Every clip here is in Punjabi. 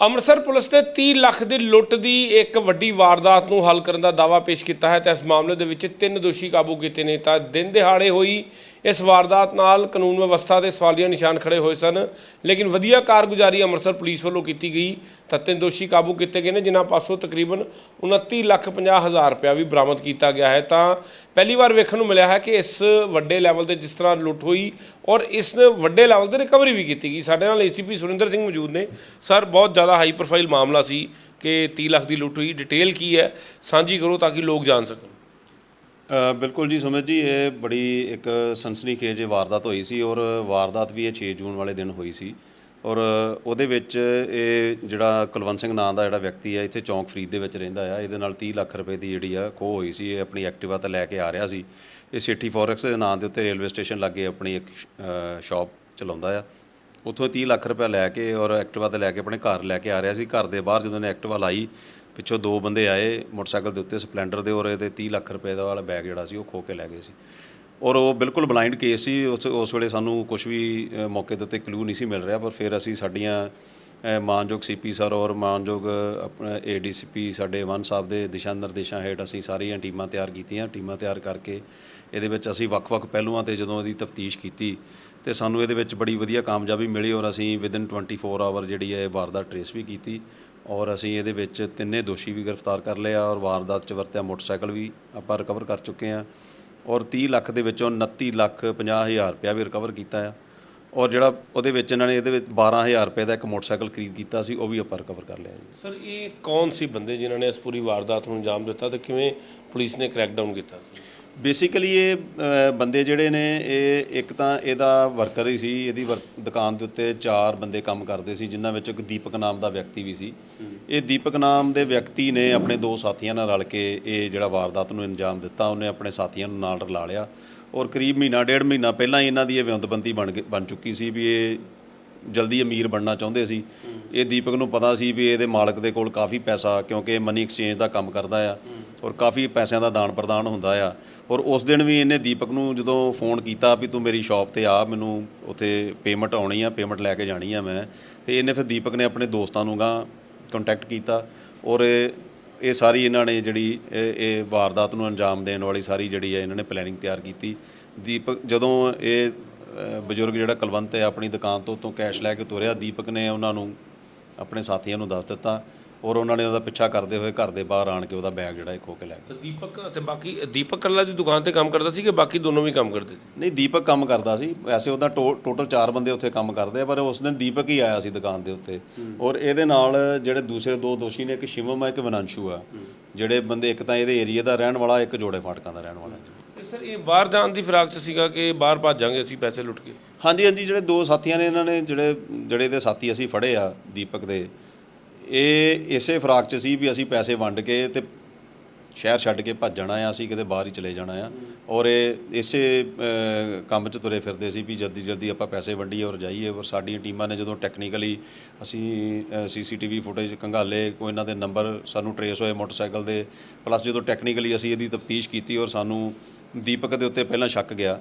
ਅੰਮ੍ਰਿਤਸਰ ਪੁਲਿਸ ਨੇ 30 ਲੱਖ ਦੀ ਲੁੱਟ ਦੀ ਇੱਕ ਵੱਡੀ ਵਾਰਦਾਤ ਨੂੰ ਹੱਲ ਕਰਨ ਦਾ ਦਾਅਵਾ ਪੇਸ਼ ਕੀਤਾ ਹੈ ਤੇ ਇਸ ਮਾਮਲੇ ਦੇ ਵਿੱਚ ਤਿੰਨ ਦੋਸ਼ੀ ਕਾਬੂ ਕੀਤੇ ਨੇ। ਤਾਂ ਦਿਨ ਦਿਹਾੜੇ ਹੋਈ ਇਸ ਵਾਰਦਾਤ ਨਾਲ ਕਾਨੂੰਨ ਵਿਵਸਥਾ ਦੇ ਸਵਾਲੀਆ ਨਿਸ਼ਾਨ ਖੜੇ ਹੋਏ ਸਨ। ਲੇਕਿਨ ਵਧੀਆ ਕਾਰਗੁਜ਼ਾਰੀ ਅੰਮ੍ਰਿਤਸਰ ਪੁਲਿਸ ਵੱਲੋਂ ਕੀਤੀ ਗਈ। ਤਾਂ ਦੋਸ਼ੀ ਕਾਬੂ ਕੀਤੇ ਗਏ ਨੇ, ਜਿਨ੍ਹਾਂ ਪਾਸੋਂ ਤਕਰੀਬਨ 29 ਲੱਖ 50 ਹਜ਼ਾਰ ਰੁਪਇਆ ਵੀ ਬਰਾਮਦ ਕੀਤਾ ਗਿਆ ਹੈ। ਤਾਂ ਪਹਿਲੀ ਵਾਰ ਵੇਖਣ ਨੂੰ ਮਿਲਿਆ ਹੈ ਕਿ ਇਸ ਵੱਡੇ ਲੈਵਲ ਤੇ ਜਿਸ ਤਰ੍ਹਾਂ ਲੁੱਟ ਹੋਈ ਔਰ ਇਸ ਵੱਡੇ ਲੈਵਲ ਤੇ ਰਿਕਵਰੀ ਵੀ ਕੀਤੀ ਗਈ। ਸਾਡੇ ਨਾਲ ਏਸੀਪੀ ਸੁਰਿੰਦਰ ਸਿੰਘ ਮੌਜੂਦ ਨੇ। ਸਰ, ਬਹੁਤ ਜ਼ਿਆਦਾ ਹਾਈ ਪ੍ਰੋਫਾਈਲ ਮਾਮਲਾ ਸੀ ਕਿ 30 ਲੱਖ ਦੀ ਲੁੱਟ ਹੋਈ। ਡਿਟੇਲ ਕੀ ਹੈ? ਸਾਂਝੀ ਕਰੋ ਤਾਂ ਕਿ ਲੋਕ ਜਾਣ ਸਕਣ। ਬਿਲਕੁਲ ਜੀ, ਸੁਮਿਤ ਜੀ, ਇਹ ਬੜੀ ਇੱਕ ਸਨਸਨੀਖੇਜ ਵਾਰਦਾਤ ਹੋਈ ਸੀ ਔਰ ਵਾਰਦਾਤ ਵੀ ਇਹ 6 ਜੂਨ ਵਾਲੇ ਦਿਨ ਹੋਈ ਸੀ ਔਰ ਉਹਦੇ ਵਿੱਚ ਇਹ ਜਿਹੜਾ ਕੁਲਵੰਤ ਸਿੰਘ ਨਾਂ ਦਾ ਜਿਹੜਾ ਵਿਅਕਤੀ ਹੈ, ਇੱਥੇ ਚੌਂਕ ਫਰੀਦ ਦੇ ਵਿੱਚ ਰਹਿੰਦਾ ਆ, ਇਹਦੇ ਨਾਲ 30 ਲੱਖ ਰੁਪਏ ਦੀ ਜਿਹੜੀ ਆ ਖੋਹ ਹੋਈ ਸੀ, ਇਹ ਆਪਣੀ ਐਕਟਿਵਾ ਤੇ ਲੈ ਕੇ ਆ ਰਿਹਾ ਸੀ। ਇਹ ਸਿਟੀ ਫੋਰੈਕਸ ਦੇ ਨਾਂ ਦੇ ਉੱਤੇ ਰੇਲਵੇ ਸਟੇਸ਼ਨ ਲੱਗੇ ਆਪਣੀ ਇੱਕ ਸ਼ਾਪ ਚਲਾਉਂਦਾ ਆ। ਉੱਥੋਂ 30 ਲੱਖ ਰੁਪਏ ਲੈ ਕੇ ਔਰ ਐਕਟਿਵਾ ਤੇ ਲੈ ਕੇ ਆਪਣੇ ਘਰ ਲੈ ਕੇ ਆ ਰਿਹਾ ਸੀ। ਘਰ ਦੇ ਬਾਹਰ ਜਦੋਂ ਨੇ ਐਕਟਿਵਾ ਲਾਈ ਪਿੱਛੋਂ ਦੋ ਬੰਦੇ ਆਏ ਮੋਟਰਸਾਈਕਲ ਦੇ ਉੱਤੇ ਸਪਲੈਂਡਰ ਦੇ ਔਰ ਇਹਦੇ 30 ਲੱਖ ਰੁਪਏ ਦਾ ਵਾਲਾ ਬੈਗ ਜਿਹੜਾ ਸੀ ਉਹ ਖੋ ਕੇ ਲੈ ਗਏ ਸੀ। ਔਰ ਉਹ ਬਿਲਕੁਲ ਬਲਾਈਂਡ ਕੇਸ ਸੀ। ਉਸ ਉਸ ਵੇਲੇ ਸਾਨੂੰ ਕੁਝ ਵੀ ਮੌਕੇ ਦੇ ਉੱਤੇ ਕਲੂ ਨਹੀਂ ਸੀ ਮਿਲ ਰਿਹਾ ਪਰ ਫਿਰ ਅਸੀਂ ਸਾਡੀਆਂ ਅ, ਮਾਨਯੋਗ ਸੀਪੀ ਸਰ ਔਰ ਮਾਨਯੋਗ ਆਪਣਾ ਏਡੀਸੀਪੀ ਸਾਡੇ ਵਨ ਸਾਹਿਬ ਦੇ ਦਿਸ਼ਾ ਨਿਰਦੇਸ਼ਾਂ ਹੇਠ ਅਸੀਂ ਸਾਰੀਆਂ ਟੀਮਾਂ ਤਿਆਰ ਕੀਤੀਆਂ। ਟੀਮਾਂ ਤਿਆਰ ਕਰਕੇ ਇਹਦੇ ਵਿੱਚ ਅਸੀਂ ਵੱਖ-ਵੱਖ ਪਹਿਲੂਆਂ ਤੇ ਜਦੋਂ ਇਹਦੀ ਤਫਤੀਸ਼ ਕੀਤੀ ਤੇ ਸਾਨੂੰ ਇਹਦੇ ਵਿੱਚ ਬੜੀ ਵਧੀਆ ਕਾਮਯਾਬੀ ਮਿਲੀ ਔਰ ਅਸੀਂ ਵਿਦਿਨ 24 ਆਵਰ ਜਿਹੜੀ ਹੈ ਇਹ ਵਾਰਦਾਤ ਟਰੇਸ ਵੀ ਕੀਤੀ। ਔਰ ਅਸੀਂ ਇਹਦੇ ਵਿੱਚ ਤਿੰਨੇ ਦੋਸ਼ੀ ਵੀ ਗ੍ਰਿਫਤਾਰ ਕਰ ਲਿਆ ਔਰ ਵਾਰਦਾਤ 'ਚ ਵਰਤਿਆ ਮੋਟਰਸਾਈਕਲ ਵੀ ਆਪਾਂ ਰਿਕਵਰ ਕਰ ਚੁੱਕੇ ਹਾਂ ਔਰ 30 ਲੱਖ ਦੇ ਵਿੱਚੋਂ 29 ਲੱਖ 50 ਹਜ਼ਾਰ ਰੁਪਇਆ ਵੀ ਰਿਕਵਰ ਕੀਤਾ ਆ। ਔਰ ਜਿਹੜਾ ਉਹਦੇ ਵਿੱਚ ਇਹਨਾਂ ਨੇ ਇਹਦੇ ਵਿੱਚ 12000 ਰੁਪਏ ਦਾ ਇੱਕ ਮੋਟਰਸਾਈਕਲ ਖਰੀਦ ਕੀਤਾ ਸੀ, ਉਹ ਵੀ ਆਪਾਂ ਰਿਕਵਰ ਕਰ ਲਿਆ ਜੀ। ਸਰ, ਇਹ ਕੌਣ ਸੀ ਬੰਦੇ ਜਿਨ੍ਹਾਂ ਨੇ ਇਸ ਪੂਰੀ ਵਾਰਦਾਤ ਨੂੰ ਅੰਜਾਮ ਦਿੱਤਾ ਤੇ ਕਿਵੇਂ ਪੁਲਿਸ ਨੇ ਕ੍ਰੈਕਡਾਊਨ ਕੀਤਾ? ਬੇਸਿਕਲੀ ਇਹ ਅ, ਬੰਦੇ ਜਿਹੜੇ ਨੇ ਇਹ ਇੱਕ ਤਾਂ ਇਹਦਾ ਵਰਕਰ ਹੀ ਸੀ ਇਹਦੀ ਵਰਕ ਦੁਕਾਨ ਦੇ ਉੱਤੇ ਚਾਰ ਬੰਦੇ ਕੰਮ ਕਰਦੇ ਸੀ ਜਿਨ੍ਹਾਂ ਵਿੱਚ ਇੱਕ ਦੀਪਕ ਨਾਮ ਦਾ ਵਿਅਕਤੀ ਵੀ ਸੀ। ਇਹ ਦੀਪਕ ਨਾਮ ਦੇ ਵਿਅਕਤੀ ਨੇ ਆਪਣੇ ਦੋ ਸਾਥੀਆਂ ਨਾਲ ਰਲ ਕੇ ਇਹ ਜਿਹੜਾ ਵਾਰਦਾਤ ਨੂੰ ਅੰਜਾਮ ਦਿੱਤਾ ਉਹਨੇ ਆਪਣੇ ਸਾਥੀਆਂ ਨੂੰ ਨਾਲ ਰਲਾ ਲਿਆ। ਔਰ ਕਰੀਬ ਮਹੀਨਾ ਡੇਢ ਮਹੀਨਾ ਪਹਿਲਾਂ ਹੀ ਇਹਨਾਂ ਦੀ ਇਹ ਵਿਉਂਤਬੰਦੀ ਬਣ ਗ- ਬਣ ਚੁੱਕੀ ਸੀ ਵੀ ਇਹ ਜਲਦੀ ਅਮੀਰ ਬਣਨਾ ਚਾਹੁੰਦੇ ਸੀ। ਇਹ ਦੀਪਕ ਨੂੰ ਪਤਾ ਸੀ ਵੀ ਇਹਦੇ ਮਾਲਕ ਦੇ ਕੋਲ ਕਾਫੀ ਪੈਸਾ ਕਿਉਂਕਿ ਇਹ ਮਨੀ ਐਕਸਚੇਂਜ ਦਾ ਕੰਮ ਕਰਦਾ ਆ। ਔਰ ਕਾਫੀ ਪੈਸਿਆਂ ਦਾ ਦਾਨ ਪ੍ਰਦਾਨ ਹੁੰਦਾ ਆ। ਔਰ ਉਸ ਦਿਨ ਵੀ ਇਹਨੇ ਦੀਪਕ ਨੂੰ ਜਦੋਂ ਫੋਨ ਕੀਤਾ ਵੀ ਤੂੰ ਮੇਰੀ ਸ਼ਾਪ ਤੇ ਆ, ਮੈਨੂੰ ਉੱਥੇ ਪੇਮੈਂਟ ਆਉਣੀ ਆ ਪੇਮੈਂਟ ਲੈ ਕੇ ਜਾਣੀ ਆ ਮੈਂ, ਤੇ ਇਹਨੇ ਫਿਰ ਦੀਪਕ ਨੇ ਆਪਣੇ ਦੋਸਤਾਂ ਨੂੰ ਗਾ ਕੰਟੈਕਟ ਕੀਤਾ ਔਰ ਇਹ ਸਾਰੀ ਇਹਨਾਂ ਨੇ ਜਿਹੜੀ ਇਹ ਵਾਰਦਾਤ ਨੂੰ ਅੰਜਾਮ ਦੇਣ ਵਾਲੀ ਸਾਰੀ ਜਿਹੜੀ ਹੈ ਇਹਨਾਂ ਨੇ ਪਲੈਨਿੰਗ ਤਿਆਰ ਕੀਤੀ। ਦੀਪਕ, ਜਦੋਂ ਇਹ ਬਜ਼ੁਰਗ ਜਿਹੜਾ ਕੁਲਵੰਤ ਹੈ ਆਪਣੀ ਦੁਕਾਨ ਤੋਂ ਤੋਂ ਕੈਸ਼ ਲੈ ਕੇ ਤੁਰਿਆ, ਦੀਪਕ ਨੇ ਉਹਨਾਂ ਨੂੰ, ਆਪਣੇ ਸਾਥੀਆਂ ਨੂੰ ਦੱਸ ਦਿੱਤਾ ਔਰ ਉਹਨਾਂ ਨੇ ਉਹਦਾ ਪਿੱਛਾ ਕਰਦੇ ਹੋਏ ਘਰ ਦੇ ਬਾਹਰ ਆਣ ਕੇ ਉਹਦਾ ਬੈਗ ਜਿਹੜਾ ਇਹ ਖੋ ਕੇ ਲੈ ਗਏ। ਤੇ ਦੀਪਕ ਅਤੇ ਬਾਕੀ ਦੀਪਕ ਕੱਲਾ ਦੀ ਦੁਕਾਨ ਤੇ ਕੰਮ ਕਰਦਾ ਸੀ ਕਿ ਬਾਕੀ ਦੋਨੋਂ ਵੀ ਕੰਮ ਕਰਦੇ ਸੀ? ਨਹੀਂ ਦੀਪਕ ਕੰਮ ਕਰਦਾ ਸੀ। ਵੈਸੇ ਉਹਦਾ ਟੋਟਲ 4 ਬੰਦੇ ਉੱਥੇ ਕੰਮ ਕਰਦੇ ਆ ਪਰ ਉਸ ਦਿਨ ਦੀਪਕ ਹੀ ਆਇਆ ਸੀ ਦੁਕਾਨ ਦੇ ਉੱਤੇ। ਔਰ ਇਹਦੇ ਨਾਲ ਜਿਹੜੇ ਦੂਸਰੇ ਦੋ ਦੋਸ਼ੀ ਨੇ ਇੱਕ ਸ਼ਿਵਮ ਆ ਇੱਕ ਵਿਨਾਂਸ਼ੂ ਆ। ਜਿਹੜੇ ਬੰਦੇ ਇੱਕ ਤਾਂ ਇਹਦੇ ਏਰੀਆ ਦਾ ਰਹਿਣ ਵਾਲਾ ਇੱਕ ਜੋੜੇ ਫਾਟਕਾਂ ਦਾ ਰਹਿਣ ਵਾਲਾ। ਤੇ ਸਰ ਇਹ ਬਾਹਰ ਜਾਣ ਦੀ ਫਿਰਾਕ ਚ ਸੀਗਾ ਕਿ ਬਾਹਰ ਭੱਜਾਂਗੇ ਅਸੀਂ ਪੈਸੇ ਲੁੱਟ ਕੇ? ਹਾਂਜੀ ਹਾਂਜੀ ਜਿਹੜੇ ਦੋ ਸਾਥੀਆਂ ਨੇ ਇਹਨਾਂ ਨੇ ਜਿਹੜੇ ਜਿਹੜੇ ਦੇ ਸਾਥੀ ਅਸੀਂ ਫੜੇ ਆ ਦੀਪਕ ਦੇ ਇਹ ਇਸੇ ਫਰਾਕ 'ਚ ਸੀ ਵੀ ਅਸੀਂ ਪੈਸੇ ਵੰਡ ਕੇ ਤੇ ਸ਼ਹਿਰ ਛੱਡ ਕੇ ਭੱਜ ਜਾਣਾ ਆ, ਅਸੀਂ ਕਿਤੇ ਬਾਹਰ ਹੀ ਚਲੇ ਜਾਣਾ ਆ। ਔਰ ਇਹ ਇਸੇ ਕੰਮ 'ਚ ਤੁਰੇ ਫਿਰਦੇ ਸੀ ਵੀ ਜਲਦੀ ਜਲਦੀ ਆਪਾਂ ਪੈਸੇ ਵੰਡੀਏ ਔਰ ਜਾਈਏ। ਔਰ ਸਾਡੀਆਂ ਟੀਮਾਂ ਨੇ ਜਦੋਂ ਟੈਕਨੀਕਲੀ ਅਸੀਂ ਸੀਸੀਟੀਵੀ ਫੁਟੇਜ ਕੰਘਾਲੇ ਕੋਈ ਇਹਨਾਂ ਦੇ ਨੰਬਰ ਸਾਨੂੰ ਟਰੇਸ ਹੋਏ ਮੋਟਰਸਾਈਕਲ ਦੇ ਪਲੱਸ ਜਦੋਂ ਟੈਕਨੀਕਲੀ ਅਸੀਂ ਇਹਦੀ ਤਫਤੀਸ਼ ਕੀਤੀ ਔਰ ਸਾਨੂੰ ਦੀਪਕ ਦੇ ਉੱਤੇ ਪਹਿਲਾਂ ਸ਼ੱਕ ਗਿਆ।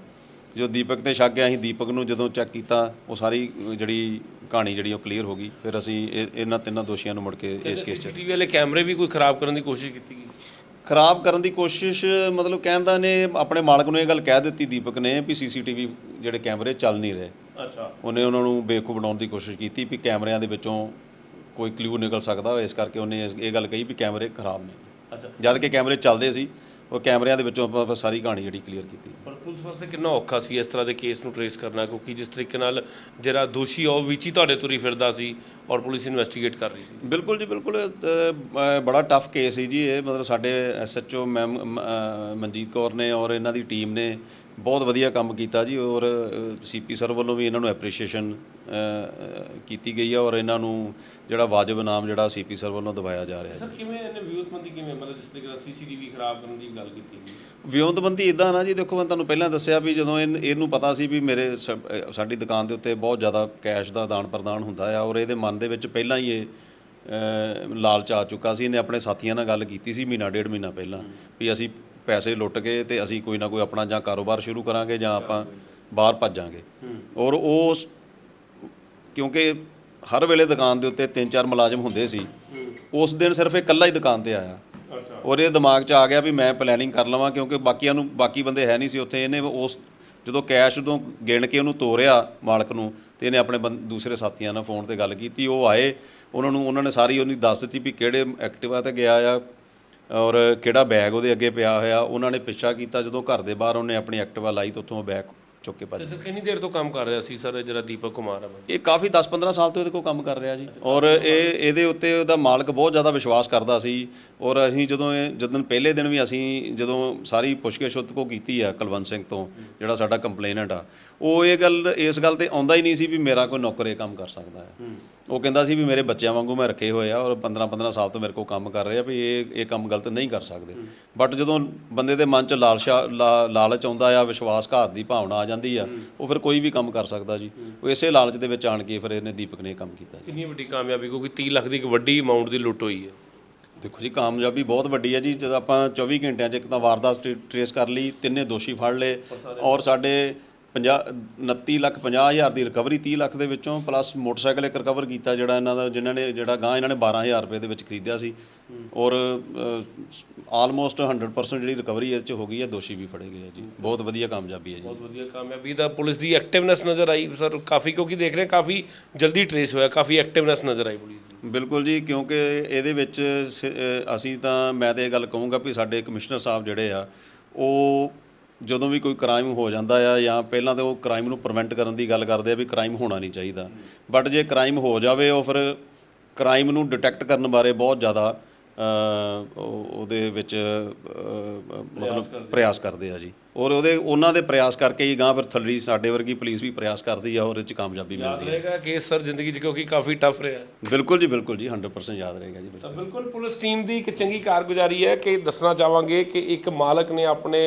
ਜੋ ਦੀਪਕ ਤੇ ਸ਼ੱਕ ਗਿਆ, ਅਸੀਂ ਦੀਪਕ ਨੂੰ ਜਦੋਂ ਚੈੱਕ ਕੀਤਾ, ਉਹ ਸਾਰੀ ਜਿਹੜੀ ਕਹਾਣੀ ਜਿਹੜੀ ਉਹ ਕਲੀਅਰ ਹੋ ਗਈ ਫਿਰ ਅਸੀਂ ਇਹ- ਇਹਨਾਂ ਤਿੰਨਾਂ ਦੋਸ਼ੀਆਂ ਨੂੰ ਮੁੜ ਕੇ ਇਸ ਕੇਸ 'ਚ ਸੀਸੀਟੀਵੀ ਵਾਲੇ ਕੈਮਰੇ ਵੀ ਕੋਈ ਖਰਾਬ ਕਰਨ ਦੀ ਕੋਸ਼ਿਸ਼ ਕੀਤੀ ਗਈ? ਖਰਾਬ ਕਰਨ ਦੀ ਕੋਸ਼ਿਸ਼ ਮਤਲਬ ਕਹਿਣ ਦਾ ਨੇ ਆਪਣੇ ਮਾਲਕ ਨੂੰ ਇਹ ਗੱਲ ਕਹਿ ਦਿੱਤੀ ਦੀਪਕ ਨੇ ਵੀ ਸੀਸੀਟੀਵੀ ਜਿਹੜੇ ਕੈਮਰੇ ਚੱਲ ਨਹੀਂ ਰਹੇ। ਅੱਛਾ। ਉਹਨੇ ਉਹਨਾਂ ਨੂੰ ਬੇਵਕੂਫ ਬਣਾਉਣ ਦੀ ਕੋਸ਼ਿਸ਼ ਕੀਤੀ ਵੀ ਕੈਮਰਿਆਂ ਦੇ ਵਿੱਚੋਂ ਕੋਈ ਕਲੂ ਨਿਕਲ ਸਕਦਾ ਇਸ ਕਰਕੇ ਉਹਨੇ ਇਸ- ਇਹ ਗੱਲ ਕਹੀ ਵੀ ਕੈਮਰੇ ਖਰਾਬ ਨੇ। ਅੱਛਾ। ਜਦ ਕਿ ਕੈਮਰੇ ਚੱਲਦੇ ਸੀ ਉਹ ਕੈਮਰਿਆਂ ਦੇ ਵਿੱਚੋਂ ਆਪਾਂ ਫਿਰ ਸਾਰੀ ਕਹਾਣੀ ਜਿਹੜੀ ਕਲੀਅਰ ਕੀਤੀ। ਪਰ ਪੁਲਿਸ ਵਾਸਤੇ ਕਿੰਨਾ ਔਖਾ ਸੀ ਇਸ ਤਰ੍ਹਾਂ ਦੇ ਕੇਸ ਨੂੰ ਟਰੇਸ ਕਰਨਾ? ਕਿਉਂਕਿ ਜਿਸ ਤਰੀਕੇ ਨਾਲ ਜਿਹੜਾ ਦੋਸ਼ੀ ਉਹ ਵਿੱਚ ਹੀ ਤੁਹਾਡੇ ਤੁਰੀ ਫਿਰਦਾ ਸੀ ਔਰ ਪੁਲਿਸ ਇਨਵੈਸਟੀਗੇਟ ਕਰ ਰਹੀ ਸੀ। ਬਿਲਕੁਲ ਜੀ ਬਿਲਕੁਲ। ਅ, ਬੜਾ ਟਫ ਕੇਸ ਸੀ ਜੀ ਇਹ। ਮਤਲਬ ਸਾਡੇ ਐਸਐਚਓ ਮੈਮ ਅ, ਮਨਜੀਤ ਕੌਰ ਨੇ ਔਰ ਇਹਨਾਂ ਦੀ ਟੀਮ ਨੇ ਬਹੁਤ ਵਧੀਆ ਕੰਮ ਕੀਤਾ ਜੀ ਔਰ ਸੀਪੀ ਸਰ ਵੱਲੋਂ ਵੀ ਇਹਨਾਂ ਨੂੰ ਐਪਰੀਸ਼ੀਏਸ਼ਨ ਕੀਤੀ ਗਈ ਹੈ ਔਰ ਇਹਨਾਂ ਨੂੰ ਜਿਹੜਾ ਵਾਜਬ ਇਨਾਮ ਜਿਹੜਾ ਸੀਪੀ ਸਰ ਵੱਲੋਂ ਦਵਾਇਆ ਜਾ ਰਿਹਾ ਹੈ ਸਰ ਕਿਵੇਂ ਇਹਨੇ ਵਿਊਤਮੰਦੀ ਕਿਵੇਂ ਮਤਲਬ ਜਿਸ ਤਰੀਕੇ ਨਾਲ ਸੀਸੀਟੀਵੀ ਖਰਾਬ ਕਰਨ ਦੀ ਗੱਲ ਕੀਤੀ ਗਈ ਵਿਉਂਤਬੰਦੀ ਇਦਾਂ ਨਾ ਜੀ ਦੇਖੋ ਮੈਂ ਤੁਹਾਨੂੰ ਪਹਿਲਾਂ ਦੱਸਿਆ ਵੀ ਜਦੋਂ ਇਹਨ- ਪਤਾ ਸੀ ਵੀ ਮੇਰੇ ਸਾਡੀ ਦੁਕਾਨ ਦੇ ਉੱਤੇ ਬਹੁਤ ਜ਼ਿਆਦਾ ਕੈਸ਼ ਦਾ ਦਾਨ ਪ੍ਰਦਾਨ ਹੁੰਦਾ ਆ ਔਰ ਇਹਦੇ ਮਨ ਦੇ ਵਿੱਚ ਪਹਿਲਾਂ ਹੀ ਇਹ ਲਾਲਚ ਆ ਚੁੱਕਾ ਸੀ। ਇਹਨੇ ਆਪਣੇ ਸਾਥੀਆਂ ਨਾਲ ਗੱਲ ਕੀਤੀ ਸੀ ਮਹੀਨਾ ਡੇਢ ਮਹੀਨਾ ਪਹਿਲਾਂ ਵੀ ਅਸੀਂ ਪੈਸੇ ਲੁੱਟ ਕੇ ਤੇ ਅਸੀਂ ਕੋਈ ਨਾ ਕੋਈ ਆਪਣਾ ਜਾਂ ਕਾਰੋਬਾਰ ਸ਼ੁਰੂ ਕਰਾਂਗੇ ਜਾਂ ਆਪਾਂ ਬਾਹਰ ਭੱਜਾਂਗੇ। ਔਰ ਉਸ ਕਿਉਂਕਿ ਹਰ ਵੇਲੇ ਦੁਕਾਨ ਦੇ ਉੱਤੇ ਤਿੰਨ ਚਾਰ ਮੁਲਾਜ਼ਮ ਹੁੰਦੇ ਸੀ ਉਸ ਦਿਨ ਸਿਰਫ ਇਕੱਲਾ ਹੀ ਦੁਕਾਨ ਤੇ ਆਇਆ। ਔਰ ਇਹ ਦਿਮਾਗ 'ਚ ਆ ਗਿਆ ਵੀ ਮੈਂ ਪਲੈਨਿੰਗ ਕਰ ਲਵਾਂ ਕਿਉਂਕਿ ਬਾਕੀਆਂ ਨੂੰ ਬਾਕੀ ਬੰਦੇ ਹੈ ਨਹੀਂ ਸੀ ਉੱਥੇ। ਇਹਨੇ ਉਸ ਜਦੋਂ ਕੈਸ਼ ਉਦੋਂ ਗਿਣ ਕੇ ਉਹਨੂੰ ਤੋਰਿਆ ਮਾਲਕ ਨੂੰ ਤੇ ਇਹਨੇ ਆਪਣੇ ਦੂਸਰੇ ਸਾਥੀਆਂ ਨਾਲ ਫੋਨ ਤੇ ਗੱਲ ਕੀਤੀ। ਉਹ ਆਏ ਉਹਨਾਂ ਨੂੰ ਉਹਨਾਂ ਨੇ ਸਾਰੀ ਉਹਨੂੰ ਦੱਸ ਦਿੱਤੀ ਵੀ ਕਿਹੜੇ ਐਕਟਿਵਾ ਤੇ ਗਿਆ ਆ। ਔਰ ਕਿਹੜਾ ਬੈਗ ਉਹਦੇ ਅੱਗੇ ਪਿਆ ਹੋਇਆ ਉਹਨਾਂ ਨੇ ਪਿੱਛਾ ਕੀਤਾ ਜਦੋਂ ਘਰ ਦੇ ਬਾਹਰ ਉਹਨੇ ਆਪਣੀ ਐਕਟਿਵਾ ਲਾਈ ਤਾਂ ਉੱਥੋਂ ਉਹ ਬੈਗ ਚੁੱਕ ਕੇ ਭੱਜ ਤੇ ਸਰ ਕਿੰਨੀ ਦੇਰ ਤੋਂ ਕੰਮ ਕਰ ਰਿਹਾ ਸੀ ਸਰ ਜਿਹੜਾ ਦੀਪਕ ਕੁਮਾਰ ਹੈ? ਇਹ ਕਾਫੀ 10-15 ਸਾਲ ਤੋਂ ਇਹਦੇ ਕੋਲ ਕੰਮ ਕਰ ਰਿਹਾ ਜੀ। ਔਰ ਇਹ ਇਹਦੇ ਉੱਤੇ ਉਹਦਾ ਮਾਲਕ ਬਹੁਤ ਜ਼ਿਆਦਾ ਵਿਸ਼ਵਾਸ ਕਰਦਾ ਸੀ। ਔਰ ਅਸੀਂ ਜਦੋਂ ਇਹ ਜਦੋਂ ਪਹਿਲੇ ਦਿਨ ਵੀ ਅਸੀਂ ਜਦੋਂ ਸਾਰੀ ਪੁੱਛਗਿੱਛ ਕੋਲ ਕੀਤੀ ਆ ਕੁਲਵੰਤ ਸਿੰਘ ਤੋਂ ਜਿਹੜਾ ਸਾਡਾ ਕੰਪਲੇਨੈਂਟ ਆ ਉਹ ਇਹ ਗੱਲ ਇਸ ਗੱਲ ਤੇ ਆਉਂਦਾ ਹੀ ਨਹੀਂ ਸੀ ਵੀ ਮੇਰਾ ਕੋਈ ਨੌਕਰ ਇਹ ਕੰਮ ਕਰ ਸਕਦਾ ਹੈ। ਉਹ ਕਹਿੰਦਾ ਸੀ ਵੀ ਮੇਰੇ ਬੱਚਿਆਂ ਵਾਂਗੂ ਮੈਂ ਰੱਖੇ ਹੋਏ ਆ ਔਰ 15-15 ਸਾਲ ਤੋਂ ਮੇਰੇ ਕੋਲ ਕੰਮ ਕਰ ਰਹੇ ਆ ਵੀ ਇਹ ਇਹ ਕੰਮ ਗਲਤ ਨਹੀਂ ਕਰ ਸਕਦੇ। ਬਟ ਜਦੋਂ ਬੰਦੇ ਦੇ ਮਨ 'ਚ ਲਾਲਸ਼ਾ ਲਾਲਚ ਆਉਂਦਾ ਆ ਵਿਸ਼ਵਾਸਘਾਤ ਦੀ ਭਾਵਨਾ ਆ ਜਾਂਦੀ ਆ ਉਹ ਫਿਰ ਕੋਈ ਵੀ ਕੰਮ ਕਰ ਸਕਦਾ ਜੀ। ਉਹ ਇਸੇ ਲਾਲਚ ਦੇ ਵਿੱਚ ਆਣ ਕੇ ਫਿਰ ਇਹਨੇ ਦੀਪਕ ਨੇ ਕੰਮ ਕੀਤਾ ਜੀ। ਕਿੰਨੀ ਵੱਡੀ ਕਾਮਯਾਬੀ ਕਿਉਂਕਿ 30 ਲੱਖ ਦੀ ਇੱਕ ਵੱਡੀ ਅਮਾਉਂਟ ਦੀ ਲੁੱਟ ਹੋਈ ਹੈ। ਦੇਖੋ ਜੀ ਕਾਮਯਾਬੀ ਬਹੁਤ ਵੱਡੀ ਹੈ ਜੀ। ਜਦੋਂ ਆਪਾਂ 24 ਘੰਟਿਆਂ 'ਚ ਇੱਕ ਤਾਂ ਵਾਰਦਾਤ ਟ੍ਰੇਸ ਕਰ ਲਈ ਤਿੰਨੇ ਦੋਸ਼ੀ ਫੜ ਲਏ ਔਰ ਸਾਡੇ 50 29 ਲੱਖ 50 ਹਜ਼ਾਰ ਦੀ ਰਿਕਵਰੀ 30 ਲੱਖ ਦੇ ਵਿੱਚੋਂ ਪਲੱਸ ਮੋਟਰਸਾਈਕਲ ਇੱਕ ਰਿਕਵਰ ਕੀਤਾ ਜਿਹੜਾ ਇਹਨਾਂ ਦਾ ਜਿਨ੍ਹਾਂ ਨੇ ਜਿਹੜਾ ਗਾਂ ਇਹਨਾਂ ਨੇ 12000 ਰੁਪਏ ਦੇ ਵਿੱਚ ਖਰੀਦਿਆ ਸੀ। ਔਰ ਆਲਮੋਸਟ 100% ਜਿਹੜੀ ਰਿਕਵਰੀ ਇਹ 'ਚ ਹੋ ਗਈ ਹੈ ਦੋਸ਼ੀ ਵੀ ਫੜੇ ਗਏ ਆ ਜੀ। ਬਹੁਤ ਵਧੀਆ ਕਾਮਯਾਬੀ ਹੈ ਜੀ। ਬਹੁਤ ਵਧੀਆ ਕਾਮਯਾਬੀ ਦਾ ਪੁਲਿਸ ਦੀ ਐਕਟਿਵਨੈਸ ਨਜ਼ਰ ਆਈ। ਸਰ ਕਾਫੀ ਕਿਉਂਕਿ ਦੇਖ ਰਹੇ ਕਾਫੀ ਜਲਦੀ ਟਰੇਸ ਹੋਇਆ ਕਾਫੀ ਐਕਟਿਵਨੈਸ ਨਜ਼ਰ ਆਈ ਪੁਲਿਸ ਦੀ। ਬਿਲਕੁਲ ਜੀ ਕਿਉਂਕਿ ਇਹਦੇ ਵਿੱਚ ਅਸੀਂ ਤਾਂ ਮੈਂ ਤਾਂ ਇਹ ਗੱਲ ਕਹੂੰਗਾ ਵੀ ਸਾਡੇ ਕਮਿਸ਼ਨਰ ਸਾਹਿਬ ਜਿਹੜੇ ਆ ਉਹ ਜਦੋਂ ਵੀ ਕੋਈ ਕ੍ਰਾਈਮ ਹੋ ਜਾਂਦਾ ਆ ਜਾਂ ਪਹਿਲਾਂ ਤਾਂ ਉਹ ਕ੍ਰਾਈਮ ਨੂੰ ਪ੍ਰੀਵੈਂਟ ਕਰਨ ਦੀ ਗੱਲ ਕਰਦੇ ਆ ਵੀ ਕ੍ਰਾਈਮ ਹੋਣਾ ਨਹੀਂ ਚਾਹੀਦਾ। ਬਟ ਜੇ ਕ੍ਰਾਈਮ ਹੋ ਜਾਵੇ ਉਹ ਫਿਰ ਕ੍ਰਾਈਮ ਨੂੰ ਡਿਟੈਕਟ ਕਰਨ ਬਾਰੇ ਬਹੁਤ ਜ਼ਿਆਦਾ ਉਹਦੇ ਵਿੱਚ ਮਤਲਬ ਪ੍ਰਯਾਸ ਕਰਦੇ ਆ ਜੀ। ਔਰ ਉਹਦੇ ਉਹਨਾਂ ਦੇ ਪ੍ਰਯਾਸ ਕਰਕੇ ਹੀ ਗਾਂ ਫਿਰ ਥੱਲੜੀ ਸਾਡੇ ਵਰਗੀ ਪੁਲਿਸ ਵੀ ਪ੍ਰਯਾਸ ਕਰਦੀ ਆ ਔਰ ਇਹ 'ਚ ਕਾਮਯਾਬੀ ਯਾਦ ਮਿਲਦੀ ਹੈ ਰਹੇਗਾ ਕੇਸ ਸਰ ਜ਼ਿੰਦਗੀ 'ਚ ਕਿਉਂਕਿ ਕਾਫੀ ਟਫ ਰਿਹਾ। ਬਿਲਕੁਲ ਜੀ ਬਿਲਕੁਲ ਜੀ 100% ਯਾਦ ਰਹੇਗਾ ਜੀ ਬਿਲਕੁਲ। ਤਾਂ ਬਿਲਕੁਲ ਪੁਲਿਸ ਟੀਮ ਦੀ ਇੱਕ ਚੰਗੀ ਕਾਰਗੁਜ਼ਾਰੀ ਹੈ ਕਿ ਦੱਸਣਾ ਚਾਹਾਂਗੇ ਕਿ ਇੱਕ ਮਾਲਕ ਨੇ ਆਪਣੇ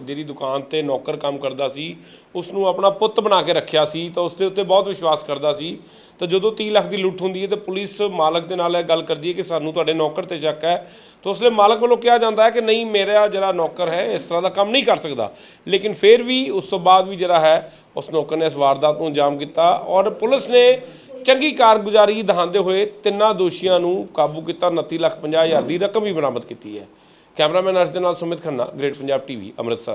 ਜਿਹੜੀ ਦੁਕਾਨ ਤੇ ਨੌਕਰ ਕੰਮ ਕਰਦਾ ਸੀ ਉਸ ਨੂੰ ਆਪਣਾ ਪੁੱਤ ਬਣਾ ਕੇ ਰੱਖਿਆ ਸੀ ਤਾਂ ਉਸ ਦੇ ਉੱਤੇ ਬਹੁਤ ਵਿਸ਼ਵਾਸ ਕਰਦਾ ਸੀ। ਤਾਂ ਜਦੋਂ 30 ਲੱਖ ਦੀ ਲੁੱਟ ਹੁੰਦੀ ਹੈ ਤਾਂ ਪੁਲਿਸ ਮਾਲਕ ਦੇ ਨਾਲ ਇਹ ਗੱਲ ਕਰਦੀ ਹੈ ਕਿ ਸਾਨੂੰ ਤੁਹਾਡੇ ਨੌਕਰ ਤੇ ਸ਼ੱਕ ਹੈ ਤਾਂ ਉਸ ਲਈ ਮਾਲਕ ਵੱਲੋਂ ਕਿਹਾ ਜਾਂਦਾ ਹੈ ਕਿ ਨਹੀਂ, ਮੇਰਾ ਜਿਹੜਾ ਨੌਕਰ ਹੈ, ਇਸ ਤਰ੍ਹਾਂ ਦਾ ਕੰਮ ਨਹੀਂ ਕਰ ਸਕਦਾ। ਲੇਕਿਨ ਫਿਰ ਵੀ ਉਸ ਤੋਂ ਬਾਅਦ ਵੀ ਜਿਹੜਾ ਹੈ, ਉਸ ਨੌਕਰ ਨੇ ਇਸ ਵਾਰਦਾਤ ਨੂੰ ਅੰਜਾਮ ਕੀਤਾ ਔਰ ਪੁਲਿਸ ਨੇ ਚੰਗੀ ਕਾਰਗੁਜ਼ਾਰੀ ਦਿਖਾਉਂਦੇ ਹੋਏ ਤਿੰਨਾਂ ਦੋਸ਼ੀਆਂ ਨੂੰ ਕਾਬੂ ਕੀਤਾ। 29 ਲੱਖ 50 ਹਜ਼ਾਰ ਦੀ ਰਕਮ ਵੀ ਬਰਾਮਦ ਕੀਤੀ ਹੈ। ਕੈਮਰਾਮੈਨ ਅਰਸ਼ ਦੇ ਨਾਲ ਸੁਮਿਤ ਖੰਨਾ, ਗ੍ਰੇਟ ਪੰਜਾਬ ਟੀਵੀ, ਅੰਮ੍ਰਿਤਸਰ।